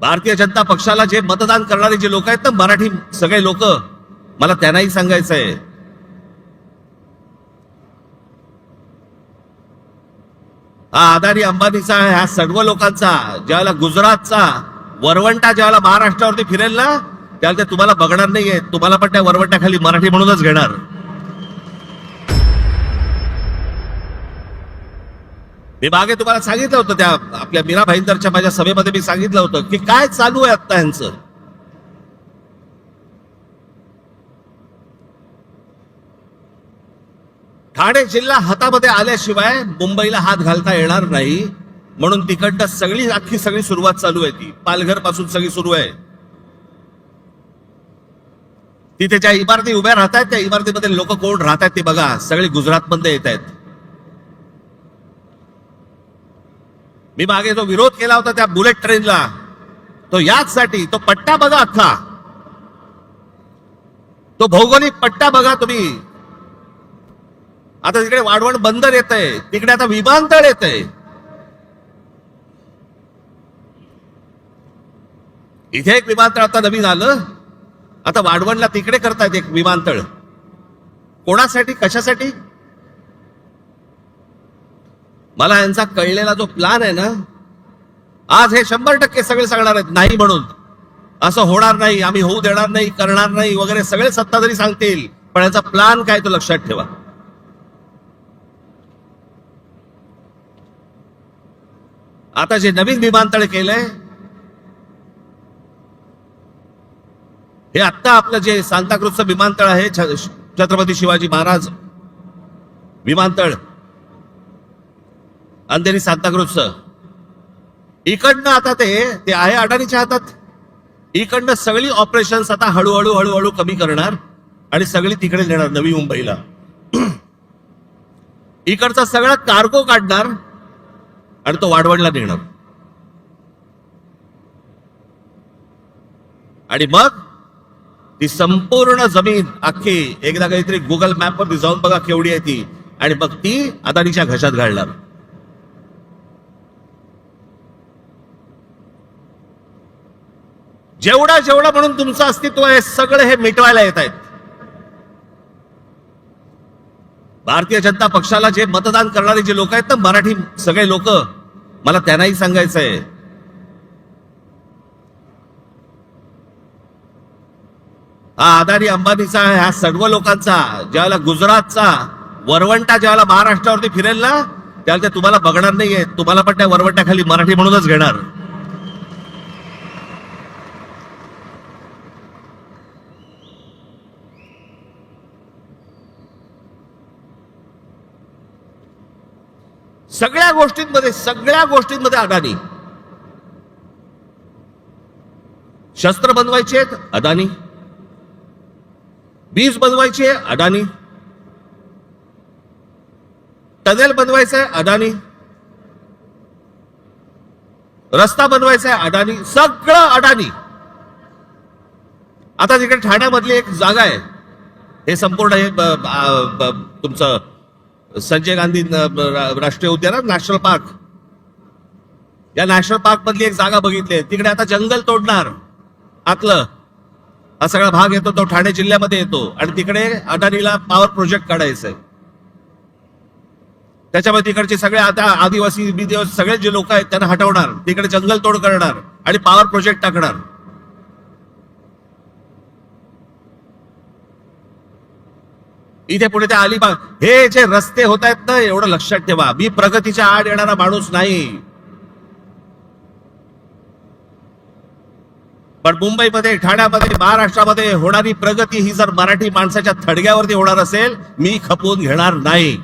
भारतीय जनता पक्षाला जे मतदान करणारे जे लोक आहेत ना मराठी सगळे लोक मला त्यांनाही सांगायचं आहे हा अदानी अंबानीचा ह्या सर्व लोकांचा ज्यावेळेला गुजरातचा वरवंटा ज्यावेळेला महाराष्ट्रावरती फिरेल ना त्यावेळेला ते तुम्हाला बघणार नाहीये. तुम्हाला पण त्या वरवंट्याखाली मराठी म्हणूनच घेणार. मी मागे तुम्हाला सांगितलं होतं त्या आपल्या मीरा भाईंदरच्या माझ्या सभेमध्ये मी सांगितलं होतं की काय चालू आहे आत्ता यांचं ठाणे जिल्हा हातामध्ये आल्याशिवाय मुंबईला हात घालता येणार नाही. म्हणून तिकडनं सगळी अख्खी सगळी सुरुवात चालू आहे ती. पालघरपासून सगळी सुरू आहे. तिथे ज्या इमारती उभ्या राहत आहेत त्या इमारतीमध्ये लोक कोण राहत आहेत ते बघा. सगळे गुजरातमध्ये येत आहेत मी मागे जो विरोध केला होता त्या बुलेट ट्रेनला तो याचसाठी तो पट्टा बघा आता तो भौगोलिक पट्टा बघा तुम्ही. आता तिकडे वाढवण बंदर येत आहे तिकडे आता विमानतळ येत आहे इथे एक विमानतळ आता नवीन आलं. आता वाढवणला तिकडे करतायत एक विमानतळ. कोणासाठी? कशासाठी? मला यांचा कळलेला जो प्लान आहे ना आज हे शंभर टक्के सगळे सांगणार आहेत नाही म्हणून. असं होणार नाही आम्ही होऊ देणार नाही करणार नाही वगैरे सगळे सत्ताधारी सांगतील पण याचा प्लान काय तो लक्षात ठेवा. आता जे नवीन विमानतळ केलंय हे आत्ता आपलं जे सांताक्रूजचं विमानतळ आहे छ- छत्रपती शिवाजी महाराज विमानतळ अंधेरी सांताक्रूजचं इकडनं आता ते ते आहे अडाणीच्या हातात. इकडनं सगळी ऑपरेशन्स आता हळूहळू हळूहळू कमी करणार आणि सगळी तिकडे नेणार नवी मुंबईला. इकडचा सगळा कार्गो काढणार आणि तो वाढवणला नेणार. आणि मग ती संपूर्ण जमीन अख्खी एकदा काहीतरी गुगल मॅप जाऊन बघा केवढी आहे ती. आणि मग ती अदानीच्या घशात घालणार. जेवढा जेवढा म्हणून तुमचं अस्तित्व आहे सगळं हे मिटवायला येत आहेत. भारतीय जनता पक्षाला जे मतदान करणारे जे लोक आहेत ना मराठी सगळे लोक मला त्यांनाही सांगायचं आहे. हा आदानी अंबानीचा ह्या सर्व लोकांचा ज्यावेळेला गुजरातचा वरवंटा ज्यावेळेला महाराष्ट्रावरती फिरेल ना त्यावेळेला ते तुम्हाला बघणार नाहीये. तुम्हाला पण त्या वरवंट्याखाली मराठी म्हणूनच घेणार. सगळ्या गोष्टींमध्ये सगळ्या गोष्टींमध्ये अदानी शस्त्र बनवायचे आहेत अदानी बीज बनवायचे आहे अदानी टनेल बनवायचं आहे अदानी रस्ता बनवायचा आहे अडाणी. सगळं अडाणी. आता तिकडे ठाण्यामधली एक जागा आहे. हे संपूर्ण हे तुमचं संजय गांधी राष्ट्रीय उद्यान नॅशनल पार्क. या नॅशनल पार्क मधली एक जागा बघितली तिकडे आता जंगल तोडणार. आतलं. हा सगळा भाग येतो तो ठाणे जिल्ह्यामध्ये येतो. आणि तिकडे अडाणीला पॉवर प्रोजेक्ट काढायचं आहे त्याच्यामुळे तिकडचे सगळे आता आदिवासी बिदिवासी सगळे जे लोक आहेत त्यांना हटवणार. तिकडे जंगल तोड करणार. आणि पॉवर प्रोजेक्ट टाकणार. इथे पुढे ते अलिबाग. हे जे रस्ते होत आहेत ना एवढं लक्षात ठेवा. मी प्रगतीच्या आड येणारा माणूस नाही. पण मुंबईमध्ये ठाण्यामध्ये महाराष्ट्रामध्ये होणारी प्रगती ही जर मराठी माणसाच्या थडग्यावरती होणार असेल मी खपवून घेणार नाही.